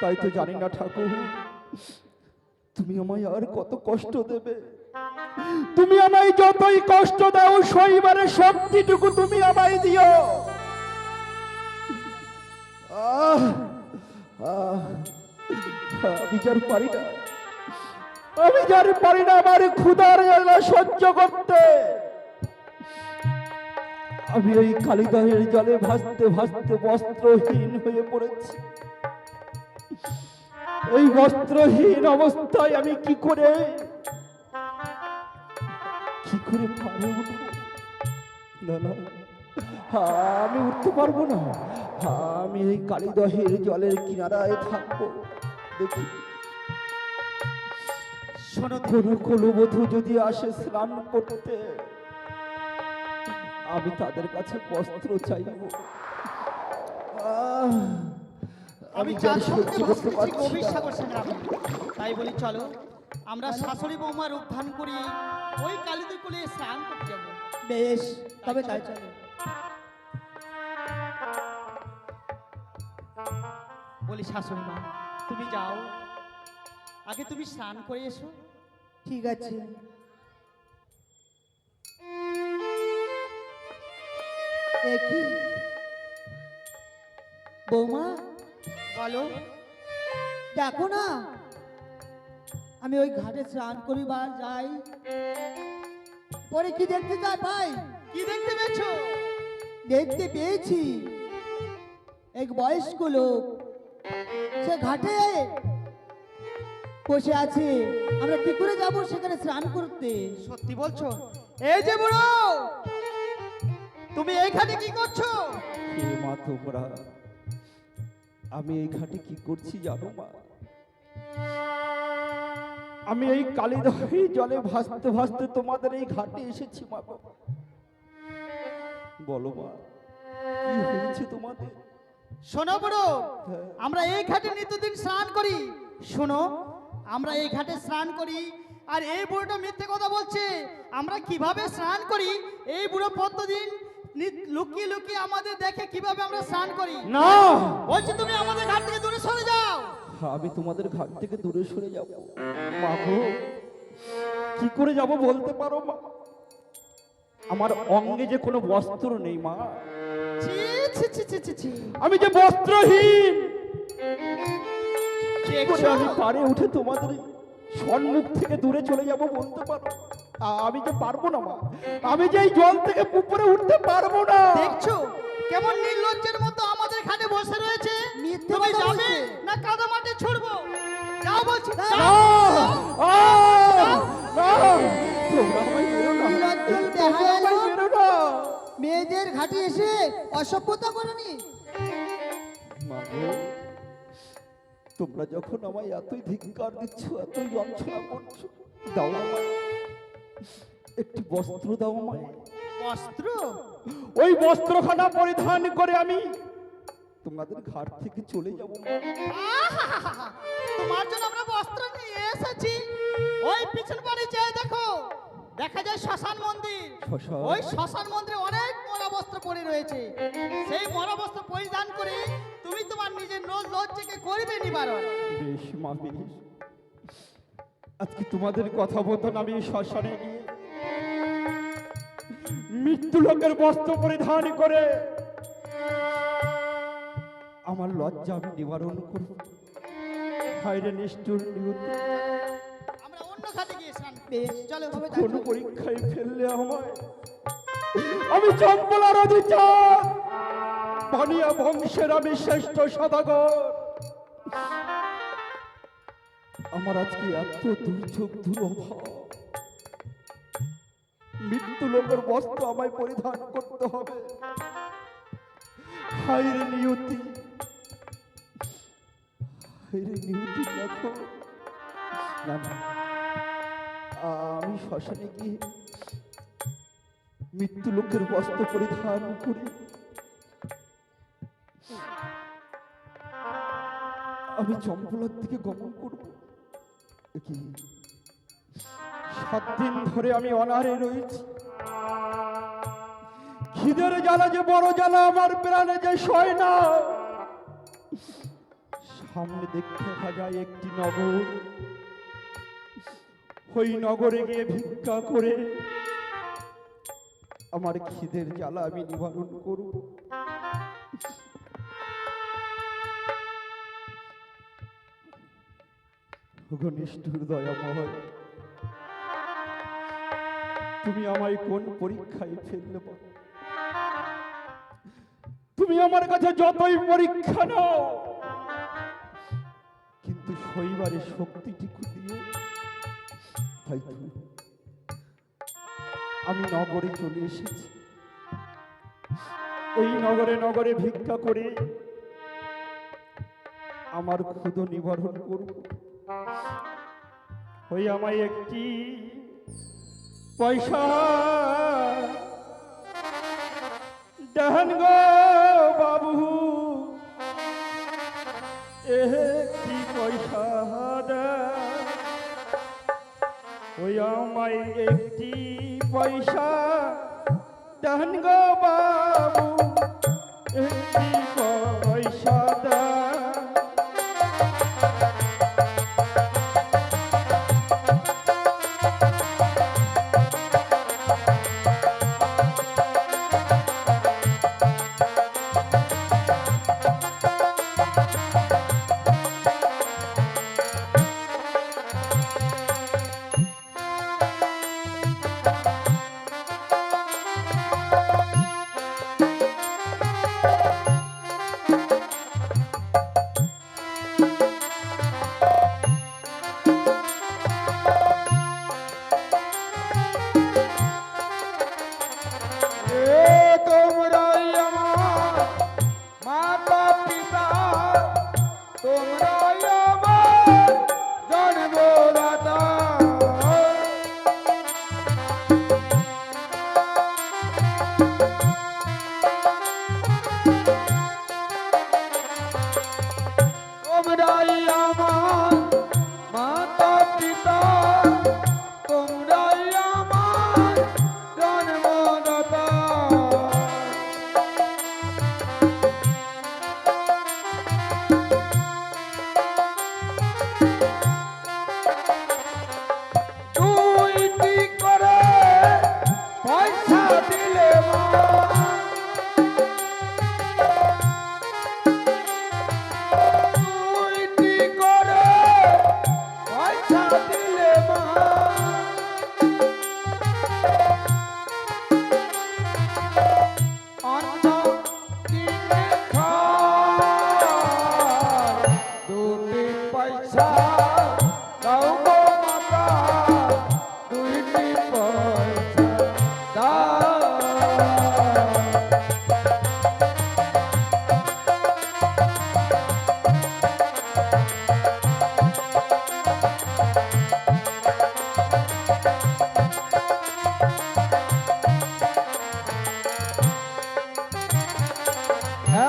তাই তো জানি না ঠাকুর। তুমি আমায় আর কত কষ্ট দেবে? তুমি আমায় যতই কষ্ট দাও সইবারের শক্তিটুকু তুমি আমায় দিও। যার পারি না, আমি যার পারি না আমার ক্ষুধার জ্বালা সহ্য করতে। আমি ওই কালিদাহের জলে ভাসতে ভাসতে বস্ত্রহীন হয়ে পড়েছি। এই বস্ত্রহীন অবস্থায় আমি কি করে কি করে না আমি উঠতে পারব না। আমি এই কালিদহের জলের কিনারায় থাকব। দেখি। কোনো কুলবধূ যদি আসে স্নান করতে আমি তাদের কাছে বস্ত্র চাইব। আহ, আমি যার সঙ্গে ভাসতেছি গভীর সাগর সংগ্রামে তাই বলি চলো আমরা শাশুড়ি বৌমার উত্থান করি ওই কালিদী কুলে স্নান করতে যাব। বেশ তবে তাই চলো। বলি শাশুড়ি মা তুমি যাও। আগে তুমি স্নান করে এসো। ঠিক আছে। বৌমা বলো? দেখো না আমি ওই ঘাটে স্নান করিবার যাই। পরে কি দেখতে চাই ভাই? কি দেখতে পেয়েছ? দেখতে পেয়েছি এক বয়স্ক লোক। সে ঘাটে বসে আছে। আমরা কি করে যাব সেখানে স্নান করতে? সত্যি বলছো? এই যে বুড়ো তুমি এইখানে কি করছ? হে আমি এই ঘাটে কি করছি জানো মা? আমি এই কালিদহি জলে ভাসতে ভাসতে তোমাদের এই ঘাটে এসেছি মা বলো মা, কি হয়েছে তোমাদের? শোনো বুড়ো। আমরা এই ঘাটে নিত্যদিন স্নান করি। শোনো, আমরা এই ঘাটে স্নান করি, আর এই বুড়োটা মিথ্যে কথা বলছে। আমরা কীভাবে স্নান করি? এই বুড়ো প্রতিদিন নি- লুকিয়ে লুকিয়ে আমাদের দেখে কীভাবে আমরা স্নান করি? না। বলছি তুমি আমাদের ঘাট থেকে দূরে সরে যাও। আমি তোমাদের ঘাট থেকে দূরে সরে যাব। মা গো কি করে যাব বলতে পারো মা? আমার অঙ্গে যে কোনো বস্ত্র নেই মা। ছি ছি ছি ছি ছি ছি। আমি যে বস্ত্রহীন আমি পারে উঠে তোমাদের সম্মুখ থেকে দূরে চলে যাব বলতে পারো? আমি যে পারব না মা। আমি যে এই জল থেকে উপরে উঠতে পারব না। দেখছ? কেমন নির্লজ্জের মতো আমাদের ঘাটে বসে রয়েছে? তুমি যাবে না কাদা মাঠে ছুড়বো? যাও বলছি। মেয়েদের ঘাটে এসে অসভ্যতা করনি? তোমরা যখন আমায় এতই ধিক্কার দিচ্ছ এতই যন্ত্রণা করছ দাও একটি বস্ত্র দাও আমায়। বস্ত্র? ওই বস্ত্রখানা পরিধান করে আমি তোমাদের ঘাট থেকে চলে যাব। তোমার জন্য আমরা বস্ত্র নিয়ে এসেছি। ওই পিছন বাড়ি যেয়ে দেখো দেখা যায় শ্মশান মন্দির? ওই শ্মশান মন্দিরে অনেক মরা বস্ত্র পরে রয়েছে। সেই মরা বস্ত্র পরিধান করে তুমি তোমার নিজের নোজ লজ্জাকে করবে নিবারণ। বেশ মা বেশ আজকে তোমাদের কথা মতন আমি শ্মশানে গিয়ে। মৃত্যু লোকের বস্ত্র পরিধান করে আমার লজ্জা আমি নিবারণ করব হাইরে নিষ্ঠুর নিহত কোন পরীক্ষায় ফেললে আমায়। আমি চম্পলার অধিচার। বানিয়া বংশের আমি শ্রেষ্ঠ সদাগর। আমার আজকে এত দুর্যোগ দুরভাব মৃত্যু লোকের বস্ত্র আমায় পরিধান করতে হবে। হাইরে নিয়তি। হাইরে নিয়তি, দেখো। আমি শ্মশানে গিয়ে মৃত্যু লোকের বস্ত্র পরিধান করি। আমি চম্পলার দিকে গমন করব। কি সাত দিন ধরে আমি অনারে রয়েছি। খিদের জ্বালা যে বড় জ্বালা, আমার প্রাণে যে সয় না। সামনে দেখতে দেখা যায় একটি নগর। ওই নগরে গিয়ে ভিক্ষা করে আমার খিদের জ্বালা আমি নিবারণ করব। ঘনিষ্ঠুর দয়াময়। তুমি আমায় কোন পরীক্ষায় ফেললে? তুমি আমার কাছে যতই পরীক্ষা নাও, কিন্তু শৈবারে শক্তিটুকু দিও তাই তো। আমি নগরে চলে এসেছি। এই নগরে নগরে ভিক্ষা করে আমার ক্ষুদ নিবারণ করব। ওই আমায় একটি পয়সা দেন গো বাবু। একটি পয়সা ওই আমায় একটি পয়সা দেন গো বাবু। একটি পয়সা দেন।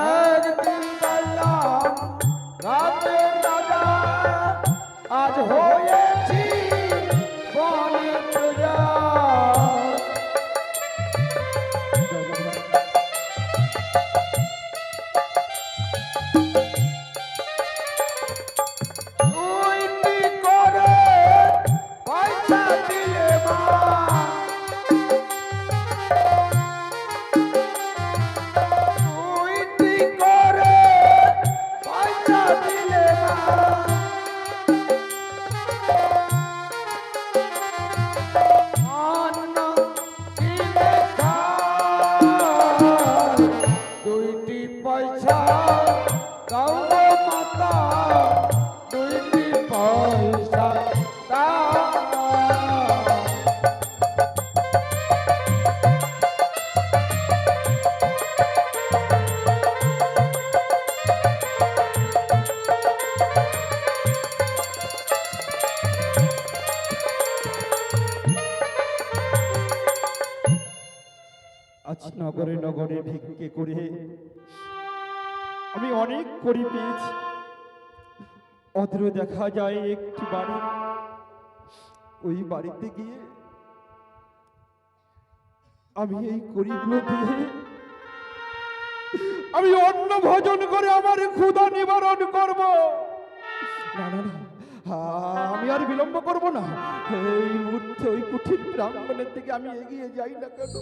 একদিন গেলাম রাতে করি পেয়েছি অদ্র দেখা যায় একটি বাড়ি। ওই বাড়িতে গিয়ে আমি এই করিগুলো দিয়ে আমি অন্ন ভোজন করে আমার ক্ষুধা নিবারণ করব। না না না, আমি আর বিলম্ব করব না। এই মুহূর্তে ওই কুঠির প্রাঙ্গণের দিকে আমি এগিয়ে যাই না কেন?